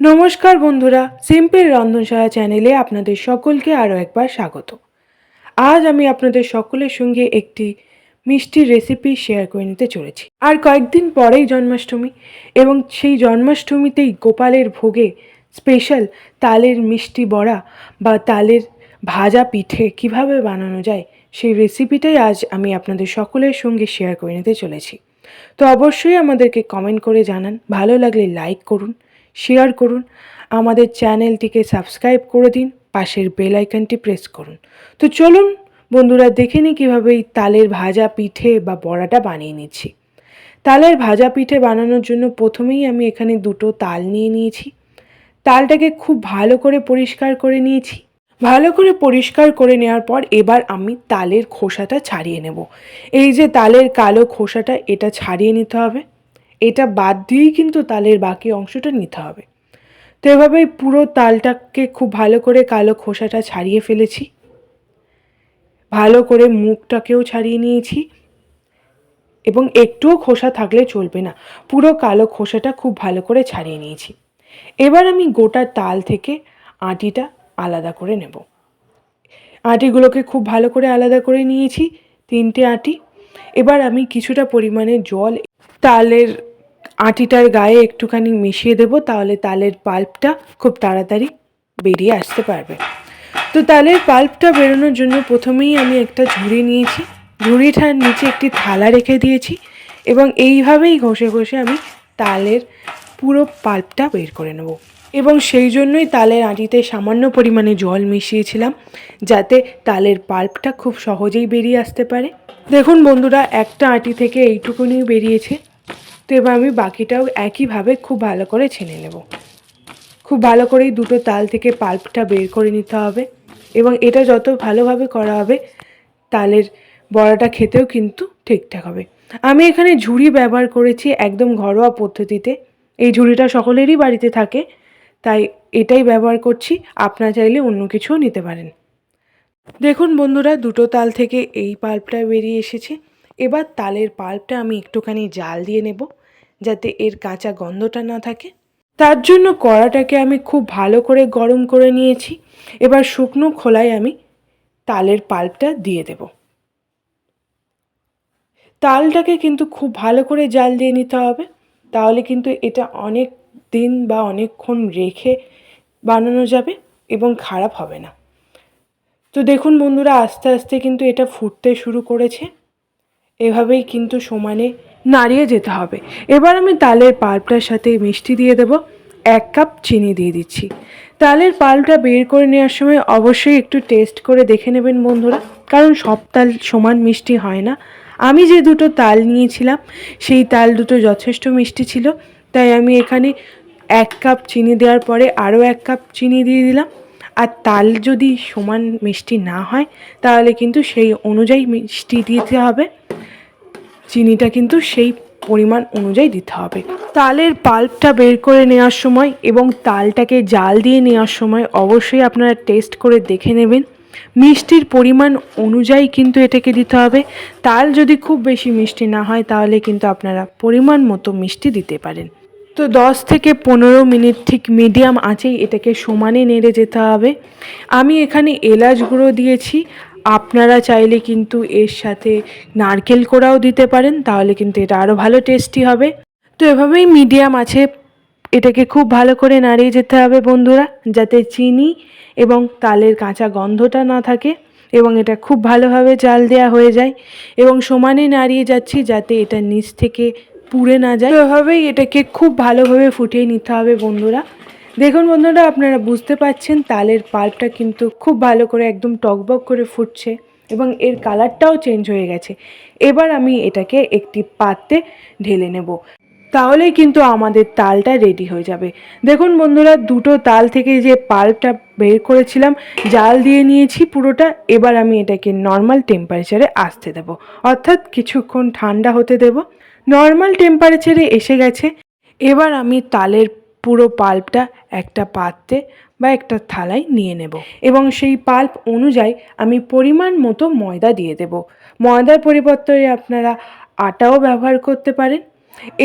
নমস্কার বন্ধুরা, সিম্পল রন্ধনশালা চ্যানেলে আপনাদের সকলকে আরও একবার স্বাগত। আজ আমি আপনাদের সকলের সঙ্গে একটি মিষ্টি রেসিপি শেয়ার করে নিতে চলেছি। আর কয়েকদিন পরেই জন্মাষ্টমী এবং সেই জন্মাষ্টমীতেই গোপালের ভোগে স্পেশাল তালের মিষ্টি বড়া বা তালের ভাজা পিঠে কীভাবে বানানো যায় সেই রেসিপিটাই আজ আমি আপনাদের সকলের সঙ্গে শেয়ার করে নিতে চলেছি। তো অবশ্যই আমাদেরকে কমেন্ট করে জানান, ভালো লাগলে লাইক করুন শেয়ার করুন। আমাদের চ্যানেলটিকে সাবস্ক্রাইব করে দিন। পাশের বেল আইকনটি প্রেস করুন। তো চলুন বন্ধুরা, দেখে নিই কীভাবে এই তালের ভাজা পিঠে বা বড়াটা বানিয়ে নিচ্ছি। তালের ভাজা পিঠে বানানোর জন্য প্রথমেই আমি এখানে দুটো তাল নিয়ে নিয়েছি। তালটাকে খুব ভালো করে পরিষ্কার করে নিয়েছি। ভালো করে পরিষ্কার করে নেওয়ার পর এবার আমি তালের খোসাটা ছাড়িয়ে নেব। এই যে তালের কালো খোসাটা, এটা ছাড়িয়ে নিতে হবে। এটা বাদ দিয়েই কিন্তু তালের বাকি অংশটা নিতে হবে। তো এভাবেই পুরো তালটাকে খুব ভালো করে কালো খোসাটা ছাড়িয়ে ফেলেছি। ভালো করে মুখটাকেও ছাড়িয়ে নিয়েছি। এবং একটুও খোসা থাকলে চলবে না। পুরো কালো খোসাটা খুব ভালো করে ছাড়িয়ে নিয়েছি। এবার আমি গোটা তাল থেকে আটিটা আলাদা করে নেব। আটিগুলোকে খুব ভালো করে আলাদা করে নিয়েছি, তিনটে আটি। এবার আমি কিছুটা পরিমাণে জল তালের আটিটার গায়ে একটুখানি মিশিয়ে দেব, তাহলে তালের পাল্পটা খুব তাড়াতাড়ি বেরিয়ে আসতে পারবে। তো তালের পাল্পটা বেরোনোর জন্য প্রথমেই আমি একটা ঝুড়ি নিয়েছি। ঝুড়িটার নিচে একটি থালা রেখে দিয়েছি এবং এইভাবেই ঘষে ঘষে আমি তালের পুরো পাল্পটা বের করে নেব। এবং সেই জন্যই তালের আঁটিতে সামান্য পরিমাণে জল মিশিয়েছিলাম, যাতে তালের পাল্পটা খুব সহজেই বেরিয়ে আসতে পারে। দেখুন বন্ধুরা, একটা আঁটি থেকে এইটুকুনি বেরিয়েছে। তো এবার আমি বাকিটাও একইভাবে খুব ভালো করে ছেনে নেব। খুব ভালো করেই দুটো তাল থেকে পাল্পটা বের করে নিতে হবে এবং এটা যত ভালোভাবে করা হবে, তালের বড়াটা খেতেও কিন্তু ঠিকঠাক হবে। আমি এখানে ঝুড়ি ব্যবহার করেছি একদম ঘরোয়া পদ্ধতিতে। এই ঝুড়িটা সকলেরই বাড়িতে থাকে, তাই এটাই ব্যবহার করছি। আপনারা চাইলে অন্য কিছুও নিতে পারেন। দেখুন বন্ধুরা, দুটো তাল থেকে এই পাল্পটা বেরিয়ে এসেছে। এবার তালের পাল্পটা আমি একটুখানি জাল দিয়ে নেব। যাতে এর কাঁচা গন্ধটা না থাকে। তার জন্য কড়াটাকে আমি খুব ভালো করে গরম করে নিয়েছি। এবার শুকনো খোলায় আমি তালের পাল্পটা দিয়ে দেব। তালটাকে কিন্তু খুব ভালো করে জাল দিয়ে নিতে হবে। তাহলে কিন্তু এটা অনেক দিন বা অনেকক্ষণ রেখে বানানো যাবে এবং খারাপ হবে না। তো দেখুন বন্ধুরা, আস্তে আস্তে কিন্তু এটা ফুটতে শুরু করেছে। এভাবেই কিন্তু সমানে নাড়িয়ে যেতে হবে। এবার আমি তালের পাল্পটার সাথে মিষ্টি দিয়ে দেব। এক কাপ চিনি দিয়ে দিচ্ছি। তালের পালটা বের করে নেওয়ার সময় অবশ্যই একটু টেস্ট করে দেখে নেবেন বন্ধুরা। কারণ সব তাল সমান মিষ্টি হয় না। আমি যে দুটো তাল নিয়েছিলাম, সেই তাল দুটো যথেষ্ট মিষ্টি ছিল। তাই আমি এখানে এক কাপ চিনি দেওয়ার পরে আরও এক কাপ চিনি দিয়ে দিলাম। আর তাল যদি সমান মিষ্টি না হয়, তাহলে কিন্তু সেই অনুযায়ী মিষ্টি দিতে হবে। চিনিটা কিন্তু সেই পরিমাণ অনুযায়ী দিতে হবে। তালের পাল্পটা বের করে নেওয়ার সময় এবং তালটাকে জাল দিয়ে নেওয়ার সময় অবশ্যই আপনারা টেস্ট করে দেখে নেবেন। মিষ্টির পরিমাণ অনুযায়ী কিন্তু এটাকে দিতে হবে। তাল যদি খুব বেশি মিষ্টি না হয় তাহলে কিন্তু আপনারা পরিমাণ মতো মিষ্টি দিতে পারেন। তো দশ থেকে পনেরো মিনিট ঠিক মিডিয়াম আঁচেই এটাকে সমানে নেড়ে যেতে হবে। আমি এখানে এলাচ গুঁড়ো দিয়েছি। আপনারা চাইলে কিন্তু এর সাথে নারকেল কোড়াও দিতে পারেন, তাহলে কিন্তু এটা আরও ভালো টেস্টি হবে। তো এভাবেই মিডিয়াম আছে, এটাকে খুব ভালো করে নাড়িয়ে যেতে হবে বন্ধুরা, যাতে চিনি এবং তালের কাঁচা গন্ধটা না থাকে এবং এটা খুব ভালোভাবে চাল দেওয়া হয়ে যায় এবং সমানে নাড়িয়ে যাচ্ছি যাতে এটা নিচ থেকে পুড়ে না যায়। এভাবেই এটাকে খুব ভালোভাবে ফুটিয়ে নিতে হবে বন্ধুরা। দেখুন বন্ধুরা, আপনারা বুঝতে পাচ্ছেন তালের পাল্পটা কিন্তু খুব ভালো করে একদম টকবক করে ফুটছে এবং এর কালারটাও চেঞ্জ হয়ে গেছে। এবার আমি এটাকে একটি পাত্রে ঢেলে নেব। তাহলেই কিন্তু আমাদের তালটা রেডি হয়ে যাবে। দেখুন বন্ধুরা, দুটো তাল থেকে যে পাল্পটা বের করেছিলাম, জাল দিয়ে নিয়েছি পুরোটা, এবার আমি এটাকে নর্মাল টেম্পারেচারে আসতে দেব। অর্থাৎ কিছুক্ষণ ঠান্ডা হতে দেব। নর্মাল টেম্পারেচারে এসে গেছে। এবার আমি তালের পুরো পাল্পটা একটা পাত্রে বা একটা থালায় নিয়ে নেব। এবং সেই পাল্প অনুযায়ী আমি পরিমাণ মতো ময়দা দিয়ে দেব। ময়দার পরিবর্তে আপনারা আটাও ব্যবহার করতে পারেন।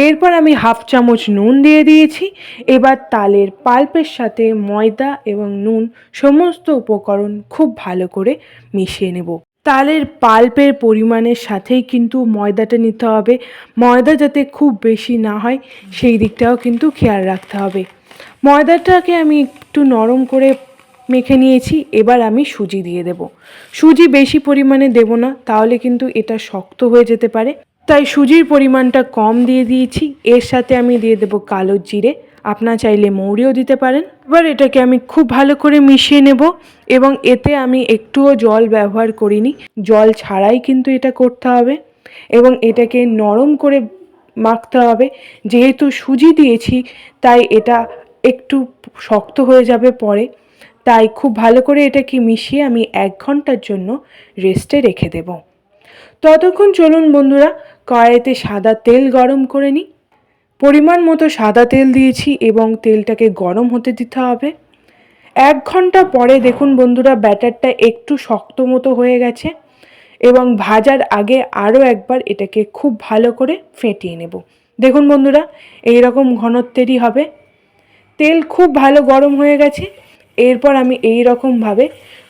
এরপর আমি হাফ চামচ নুন দিয়ে দিয়েছি। এবার তালের পাল্পের সাথে ময়দা এবং নুন সমস্ত উপকরণ খুব ভালো করে মিশিয়ে নেব। তালের পাল্পের পরিমাণের সাথেই কিন্তু ময়দাটা নিতে হবে। ময়দা যাতে খুব বেশি না হয়, সেই দিকটাও কিন্তু খেয়াল রাখতে হবে। ময়দাটাকে আমি একটু নরম করে মেখে নিয়েছি, এবার আমি সুজি দিয়ে দেব। সুজি বেশি পরিমাণে দেব না, তাহলে কিন্তু এটা শক্ত হয়ে যেতে পারে। তাই সুজির পরিমাণটা কম দিয়ে দিয়েছি। এর সাথে আমি দিয়ে দেব কালো জিরে। আপনার চাইলে মৌরিও দিতে পারেন। এবার এটাকে আমি খুব ভালো করে মিশিয়ে নেব এবং এতে আমি একটুও জল ব্যবহার করিনি। জল ছাড়াই কিন্তু এটা করতে হবে এবং এটাকে নরম করে মাখতে হবে। যেহেতু সুজি দিয়েছি, তাই এটা একটু শক্ত হয়ে যাবে পরে। তাই খুব ভালো করে এটাকে মিশিয়ে আমি এক ঘণ্টার জন্য রেস্টে রেখে দেব। ততক্ষণ চলুন বন্ধুরা, কড়াইতে সাদা তেল গরম করে নিই। পরিমাণ মতো সাদা তেল দিয়েছি এবং তেলটাকে গরম হতে দিতে হবে। এক ঘণ্টা পরে দেখুন বন্ধুরা, ব্যাটারটা একটু শক্ত মতো হয়ে গেছে এবং ভাজার আগে আরও একবার এটাকে খুব ভালো করে ফেটিয়ে নেব। দেখুন বন্ধুরা এই রকম ঘনত্বেরই হবে। তেল খুব ভালো গরম হয়ে গেছে। এরপর আমি এই রকমভাবে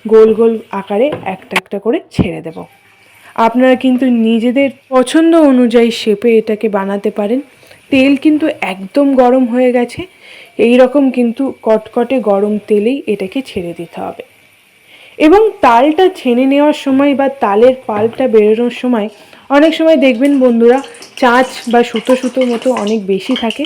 গোল গোল আকারে একটা একটা করে ছেড়ে দেব। আপনারা কিন্তু নিজেদের পছন্দ অনুযায়ী শেপে এটাকে বানাতে পারেন। তেল কিন্তু একদম গরম হয়ে গেছে। এই রকম কিন্তু কটকটে গরম তেলেই এটাকে ছেড়ে দিতে হবে। এবং তালটা ছেনে নেওয়ার সময় বা তালের পালটা বেরোনোর সময় অনেক সময় দেখবেন বন্ধুরা চাঁচ বা সুতো সুতো মতো অনেক বেশি থাকে।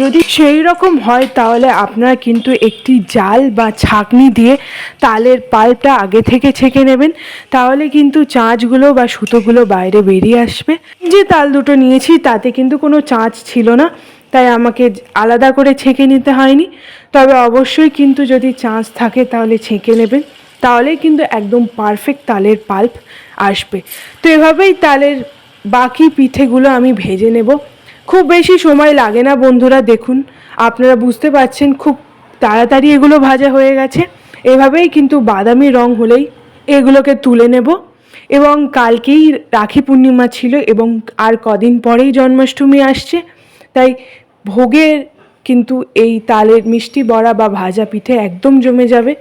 যদি সেই রকম হয় তাহলে আপনারা কিন্তু একটি জাল বা ছাঁকনি দিয়ে তালের পাল্পটা আগে থেকে ছেঁকে নেবেন। তাহলে কিন্তু চাঁচগুলো বা সুতোগুলো বাইরে বেরিয়ে আসবে। যে তাল দুটো নিয়েছি তাতে কিন্তু কোনো চাঁচ ছিল না, তাই আমাকে আলাদা করে ছেঁকে নিতে হয়নি। তবে অবশ্যই কিন্তু যদি চাঁচ থাকে তাহলে ছেঁকে নেবেন। তাহলেই কিন্তু একদম পারফেক্ট তালের পাল্প। আসবে। তো এভাবেই তালের বাকি পিঠেগুলো আমি ভেজে নেব। খুব বেশি সময় লাগে না বন্ধুরা, দেখুন। আপনারা বুঝতে পারছেন খুব তাড়াতাড়ি এগুলো ভাজা হয়ে গেছে। এভাবেই কিন্তু বাদামি রং হলেই এগুলোকে তুলে নেব। এবং কালকেই রাখি পূর্ণিমা ছিল এবং আর কদিন পরেই জন্মাষ্টমী আসছে, তাই ভোগের কিন্তু এই তালের মিষ্টি বড়া বা ভাজা পিঠে একদম জমে যাবে।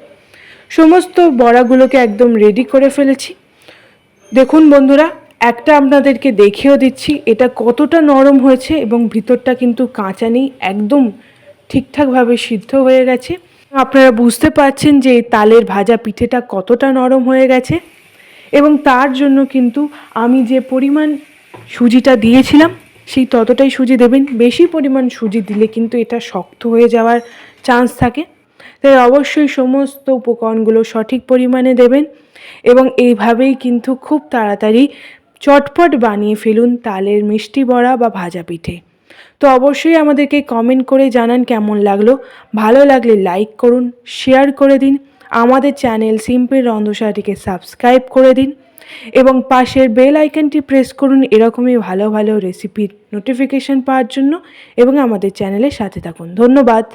সমস্ত বড়াগুলোকে একদম রেডি করে ফেলেছি। দেখুন বন্ধুরা, একটা আপনাদেরকে দেখিয়েও দিচ্ছি, এটা কতটা নরম হয়েছে এবং ভিতরটা কিন্তু কাঁচা নেই, একদম ঠিকঠাকভাবে সিদ্ধ হয়ে গেছে। আপনারা বুঝতে পারছেন যে তালের ভাজা পিঠেটা কতটা নরম হয়ে গেছে এবং তার জন্য কিন্তু আমি যে পরিমাণ সুজিটা দিয়েছিলাম, সেই ততটাই সুজি দেবেন। বেশি পরিমাণ সুজি দিলে কিন্তু এটা শক্ত হয়ে যাওয়ার চান্স থাকে। তাই অবশ্যই সমস্ত উপকরণগুলো সঠিক পরিমাণে দেবেন। এবং এইভাবেই কিন্তু খুব তাড়াতাড়ি চটপট বানিয়ে ফেলুন তালের মিষ্টি বড়া বা ভাজা পিঠে। তো অবশ্যই আমাদেরকে কমেন্ট করে জানান কেমন লাগল। ভালো লাগলে লাইক করুন শেয়ার করে দিন। আমাদের চ্যানেল সিম্পল রন্ধসাটিকে সাবস্ক্রাইব করে দিন। এবং পাশের বেল আইকনটি প্রেস করুন, এরকমই ভালো ভালো রেসিপির নোটিফিকেশন পাওয়ার জন্য। এবং আমাদের চ্যানেলের সাথে থাকুন। ধন্যবাদ।